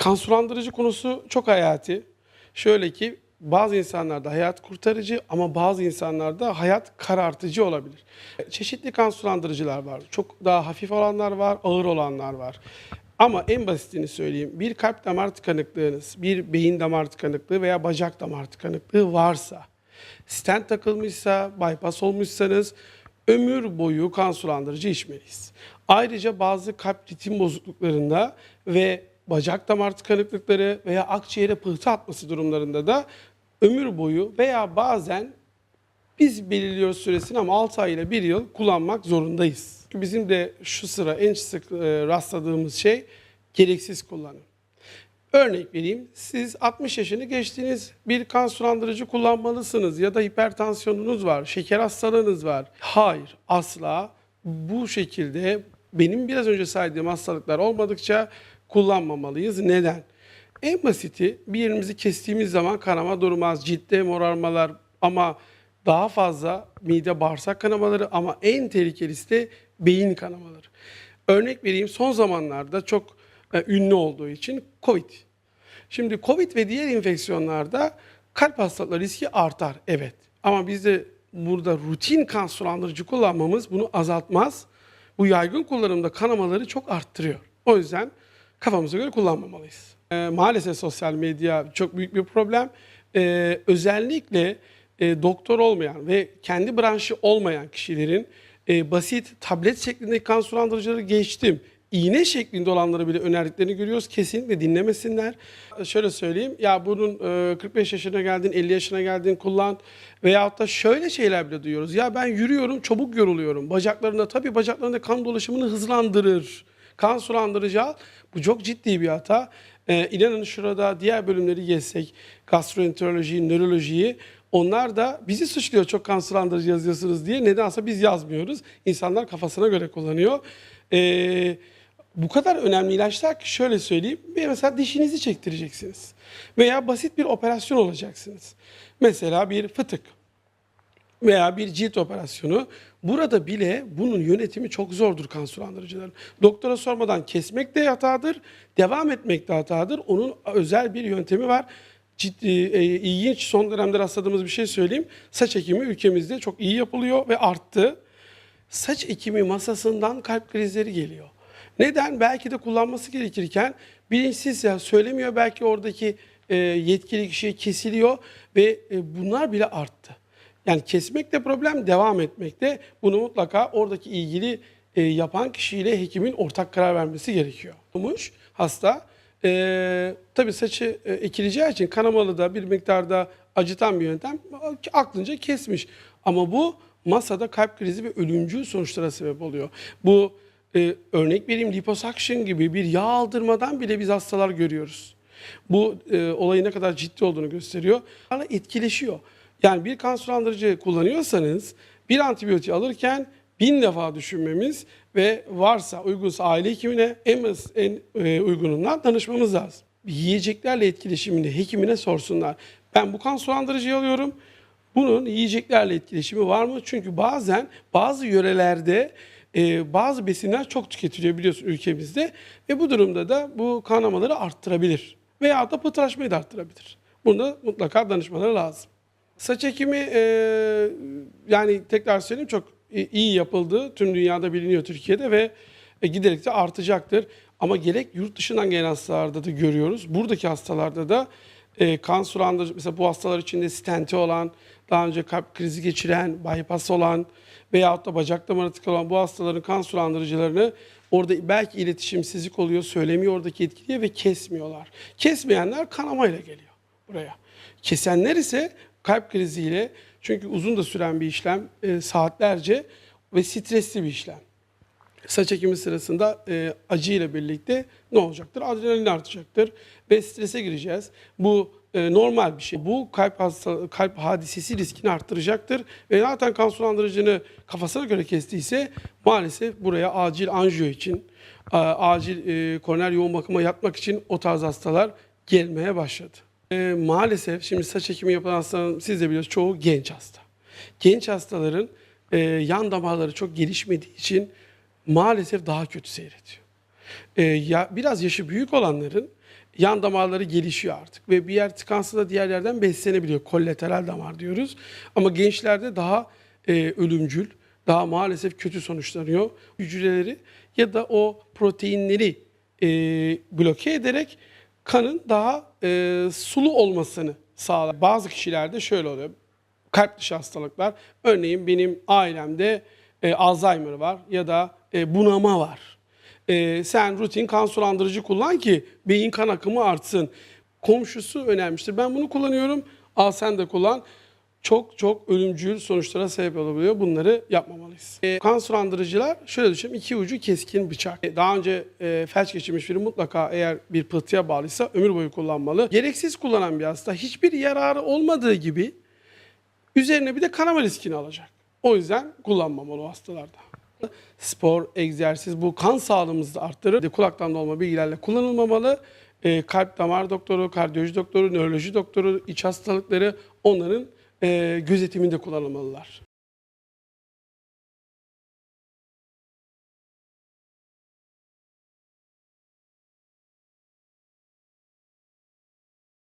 Kan sulandırıcı konusu çok hayati. Şöyle ki bazı insanlarda hayat kurtarıcı ama bazı insanlarda hayat karartıcı olabilir. Çeşitli kan sulandırıcılar var. Çok daha hafif olanlar var, ağır olanlar var. Ama en basitini söyleyeyim. Bir kalp damar tıkanıklığınız, bir beyin damar tıkanıklığı veya bacak damar tıkanıklığı varsa, stent takılmışsa, bypass olmuşsanız ömür boyu kan sulandırıcı içmeliyiz. Ayrıca bazı kalp ritim bozukluklarında ve bacak damar tıkanıklıkları veya akciğere pıhtı atması durumlarında da ömür boyu veya bazen biz belirliyoruz süresini ama 6 ay ile 1 yıl kullanmak zorundayız. Çünkü bizim de şu sıra en sık e, rastladığımız şey gereksiz kullanım. Örnek vereyim. Siz 60 yaşını geçtiniz bir kan sulandırıcı kullanmalısınız ya da hipertansiyonunuz var, şeker hastalığınız var. Hayır, asla bu şekilde benim biraz önce saydığım hastalıklar olmadıkça kullanmamalıyız. Neden? En basiti bir yerimizi kestiğimiz zaman kanama durmaz, ciltte morarmalar ama daha fazla mide bağırsak kanamaları ama en tehlikelisi de beyin kanamaları. Örnek vereyim son zamanlarda çok e, ünlü olduğu için COVID. Şimdi COVID ve diğer enfeksiyonlarda kalp hastalıkları riski artar evet. Ama biz de burada rutin kan sulandırıcı kullanmamız bunu azaltmaz. Bu yaygın kullanımda kanamaları çok arttırıyor. O yüzden kafamıza göre kullanmamalıyız. Ee, maalesef sosyal medya çok büyük bir problem. Ee, özellikle e, doktor olmayan ve kendi branşı olmayan kişilerin e, basit tablet şeklindeki kan sulandırıcıları geçtim. İğne şeklinde olanları bile önerdiklerini görüyoruz. Kesinlikle dinlemesinler. Şöyle söyleyeyim. Ya bunun e, 45 yaşına geldin, 50 yaşına geldin kullan. Veyahut da şöyle şeyler bile duyuyoruz. Ya ben yürüyorum, çabuk yoruluyorum. Bacaklarında tabii bacaklarında kan dolaşımını hızlandırır. Kan sulandırıcı al. Bu çok ciddi bir hata. Ee, inanın şurada diğer bölümleri geçsek, gastroenterolojiyi, nörolojiyi, onlar da bizi suçluyor çok kan sulandırıcı yazıyorsunuz diye. Nedense biz yazmıyoruz. İnsanlar kafasına göre kullanıyor. Ee, bu kadar önemli ilaçlar ki şöyle söyleyeyim. Mesela dişinizi çektireceksiniz. Veya basit bir operasyon olacaksınız. Mesela bir fıtık veya bir cilt operasyonu. Burada bile bunun yönetimi çok zordur kan sulandırıcıların. Doktora sormadan kesmek de hatadır, devam etmek de hatadır. Onun özel bir yöntemi var. Ciddi, e, ilginç son dönemde rastladığımız bir şey söyleyeyim. Saç ekimi ülkemizde çok iyi yapılıyor ve arttı. Saç ekimi masasından kalp krizleri geliyor. Neden? Belki de kullanması gerekirken bilinçsiz ya söylemiyor belki oradaki e, yetkili kişi kesiliyor ve e, bunlar bile arttı. Yani kesmek de problem, devam etmek de bunu mutlaka oradaki ilgili e, yapan kişiyle hekimin ortak karar vermesi gerekiyor. Olmuş hasta e, tabii saçı e, ekileceği için kanamalı da bir miktarda acıtan bir yöntem aklınca kesmiş. Ama bu masada kalp krizi ve ölümcül sonuçlara sebep oluyor. Bu e, örnek vereyim liposuction gibi bir yağ aldırmadan bile biz hastalar görüyoruz. Bu e, olayın ne kadar ciddi olduğunu gösteriyor. Ama etkileşiyor. Yani bir kan sulandırıcı kullanıyorsanız bir antibiyotik alırken bin defa düşünmemiz ve varsa uygunsa aile hekimine en, bas- en e, uygunundan danışmamız lazım. Yiyeceklerle etkileşimini hekimine sorsunlar. Ben bu kan sulandırıcıyı alıyorum. Bunun yiyeceklerle etkileşimi var mı? Çünkü bazen bazı yörelerde e, bazı besinler çok tüketiliyor biliyorsun ülkemizde ve bu durumda da bu kanamaları arttırabilir veya da pıhtılaşmayı da arttırabilir. Bunda mutlaka danışmaları lazım. Saç ekimi e, yani tekrar söyleyeyim çok iyi yapıldı. Tüm dünyada biliniyor Türkiye'de ve e, giderek de artacaktır. Ama gerek yurt dışından gelen hastalarda da görüyoruz. Buradaki hastalarda da e, kan sulandırıcı, mesela bu hastalar içinde stenti olan, daha önce kalp krizi geçiren, bypass olan veyahut da bacak damarı tıkalı olan bu hastaların kan sulandırıcılarını orada belki iletişimsizlik oluyor, söylemiyor oradaki etkiliye ve kesmiyorlar. Kesmeyenler kanamayla geliyor buraya. Kesenler ise kalp kriziyle çünkü uzun da süren bir işlem, e, saatlerce ve stresli bir işlem. Saç ekimi sırasında e, acı ile birlikte ne olacaktır? Adrenalin artacaktır ve strese gireceğiz. Bu e, normal bir şey. Bu kalp hasta, kalp hadisesi riskini arttıracaktır ve zaten kan sulandırıcını kafasına göre kestiyse maalesef buraya acil anjiyo için, a- acil e, koroner yoğun bakıma yatmak için o tarz hastalar gelmeye başladı. E, maalesef şimdi saç ekimi yapan hastaların siz de biliyorsunuz çoğu genç hasta. Genç hastaların e, yan damarları çok gelişmediği için maalesef daha kötü seyrediyor. E, ya biraz yaşı büyük olanların yan damarları gelişiyor artık ve bir yer tıkansa da diğer yerden beslenebiliyor. Kollateral damar diyoruz. Ama gençlerde daha e, ölümcül, daha maalesef kötü sonuçlanıyor. Hücreleri ya da o proteinleri e, bloke ederek kanın daha e, sulu olmasını sağlar. Bazı kişilerde şöyle oluyor. Kalp dışı hastalıklar. Örneğin benim ailemde e, Alzheimer var ya da e, bunama var. E, sen rutin kan sulandırıcı kullan ki beyin kan akımı artsın. Komşusu önemlidir. Ben bunu kullanıyorum. Al sen de kullan. Çok çok ölümcül sonuçlara sebep olabiliyor. Bunları yapmamalıyız. E, kan sulandırıcılar şöyle düşünün. iki ucu keskin bıçak. E, daha önce e, felç geçirmiş biri mutlaka eğer bir pıhtıya bağlıysa ömür boyu kullanmalı. Gereksiz kullanan bir hasta hiçbir yararı olmadığı gibi Üzerine bir de kanama riskini alacak. O yüzden kullanmamalı o hastalarda. Spor, egzersiz bu kan sağlığımızı arttırır. Kulaktan dolma bilgilerle kullanılmamalı. Ee, kalp damar doktoru, kardiyoloji doktoru, nöroloji doktoru, iç hastalıkları onların e, gözetiminde kullanılmalılar.